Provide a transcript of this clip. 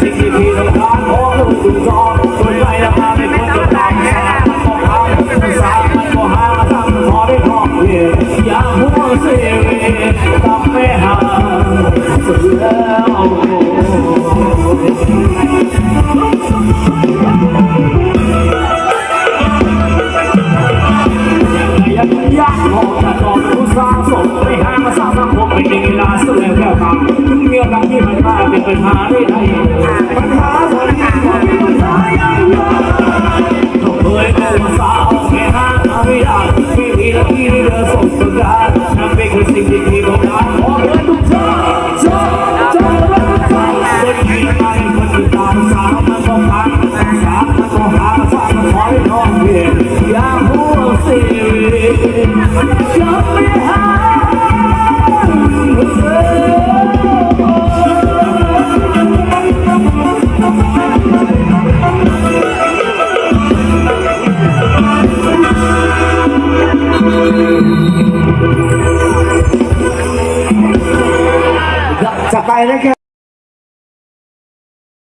สิบปีลำพานของลูกสุนทรสนใจราคไม่ควรจะต่ำสาของทางสามก็หาตั้งพอได้ของเอย่าหัวเสียกับแม่หาเสือยักษ์ Now because they did me hay